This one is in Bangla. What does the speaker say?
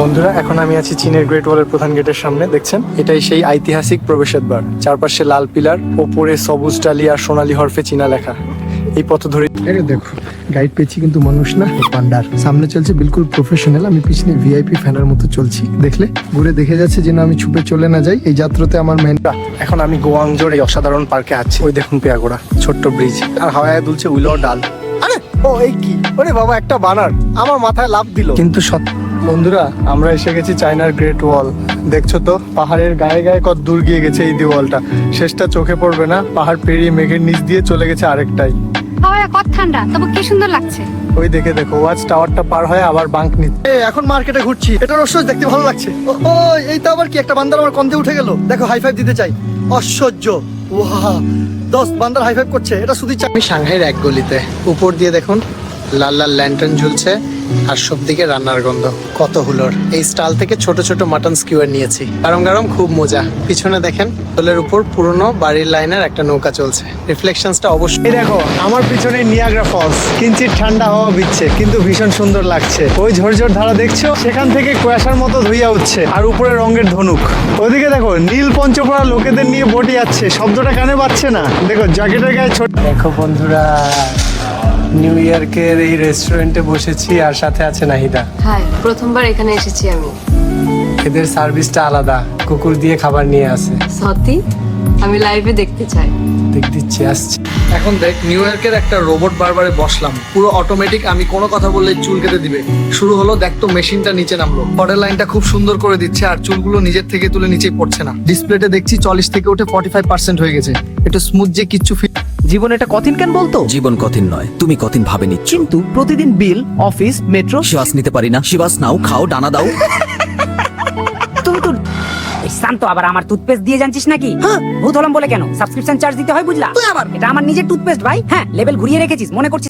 বন্ধুরা এখন আমি আছি চীনের গ্রেট ওয়ালের প্রধান গেটের সামনে দেখছেন? এটাই সেই ঐতিহাসিক প্রবেশের দ্বার চারপাশে লাল পিলার ওপরে সবুজ টালি আর সোনালী হরফে চীনা লেখা। এই পথ ধরে দেখো গাইড পেয়েছি কিন্তু মানুষ না পান্ডার। সামনে চলছে বিলকুল প্রফেশনাল আমি পিছনে ভিআইপি ফ্যানের মতো চলছি। দেখলে? ঘুরে দেখে যাচ্ছে যেন আমি ছুপে চলে না যাই এই যাত্রাতে আমার মেনটা এখন আমি গোয়াংজোর এই অসাধারণ পার্কে আছি। ওই দেখুন পেয়াগোড়া ছোট্ট ব্রিজ আর হাওয়ায় দুলছে উইলো ডাল। ও এই কি? ওরে বাবা একটা বানার আমার মাথায় লাভ দিল। কিন্তু সত- বন্ধুরা আমরা এসে গেছি চায়নার গ্রেট ওয়াল দেখছ তো? পাহাড়ের গায়ে গায়ে কত দূর গিয়ে গেছে এই দেওয়ালটা। শেষটা চোখে পড়বে না পাহাড় পেরিয়ে মেঘের নিচ দিয়ে চলে গেছে আরেকটাই। হাওয়ায় কত ঠান্ডা। তবু কি সুন্দর লাগছে। ওই দেখে দেখো ওয়াচ টাওয়ারটা পার হয়ে আবার বাঙ্ক নিচ্ছে এখন মার্কেটে ঘুরছি। এটা রসজ দেখতে ভালো লাগছে। ও ও, এই তো আবার কি একটা বান্দার আমার কন্ধে উঠে গেল। দেখো হাই ফাইভ দিতে চাই। অসহ্য। ওয়া দশ বান্দার হাই ফাইভ করছে, এটা শুধু আমি সাংহাইয়ের এক গলিতে। উপর দিয়ে দেখুন লাল লাল ল্যান্টার্ন ঝুলছে আর সব দিকে রান্নার গন্ধ। কত হুলোর। এই স্টাল থেকে ছোট ছোট মাটন স্কিউয়ার নিয়েছি। গরম গরম খুব মজা। পিছনে দেখেন দোলের উপর পুরনো বাড়ির লাইনের একটা নৌকা চলছে। রিফ্লেকশনসটা অবশ্যই দেখো আমার পিছনে নিয়াগ্রা ফলস। কিঞ্চিত ঠান্ডা হাওয়া দিচ্ছে কিন্তু ভীষণ সুন্দর লাগছে। ওই ঝরঝর ধারা দেখছ? সেখান থেকে কুয়াশার মতো ধুইয়া উঠছে আর উপরে রঙের ধনুক। ওদিকে দেখো নীল পঞ্চপড়া লোকেদের নিয়ে বটি যাচ্ছে। শব্দটা কানে পাচ্ছে না। দেখো জ্যাকেটের গায়ে ছোট দেখো বন্ধুরা নিউ ইয়র্কের এই রেস্টুরেন্টে বসেছি আর সাথে আছে নাহিদা। হাই প্রথমবার এখানে এসেছি আমি। এদের সার্ভিসটা আলাদা কুকুর দিয়ে খাবার নিয়ে আসে সত্যি? আমি লাইভে দেখতে চাই। দেখ দিচ্ছি আসছে। এখন দেখ নিউ ইয়র্কের একটা রোবট বারবারে বসলাম। পুরো অটোমেটিক আমি কোনো কথা বললে চুল কেটে দিবে। শুরু হলো দেখ তো মেশিনটা নিচে নামলো। পরের লাইনটা খুব সুন্দর করে দিচ্ছে আর চুলগুলো নিজের থেকে তুলে নিচেই পড়ছে না। ডিসপ্লেতে দেখছি চল্লিশ থেকে উঠে ফর্টি ফাইভ পার্সেন্ট হয়ে গেছে। একটু স্মুথ যে কিচ্ছু ফিট জীবন এটা কঠিন কেন বলতো? জীবন কঠিন নয় তুমি কঠিন ভাবে নিচ্ছ। কিন্তু প্রতিদিন বিল অফিস মেট্রো। শ্বাস নিতে পারি না। শ্বাস নাও খাও ডানা দাও। তুমি তো শান্ত আবার আমার টুথপেস্ট দিয়ে জানছিস নাকি? ভূত হলাম বলে কেন? সাবস্ক্রিপশন চার্জ দিতে হয় বুঝলা? তুই আবার এটা আমার নিজের টুথপেস্ট ভাই। হ্যাঁ লেভেল ঘুরিয়ে রেখেছিস মনে করছিস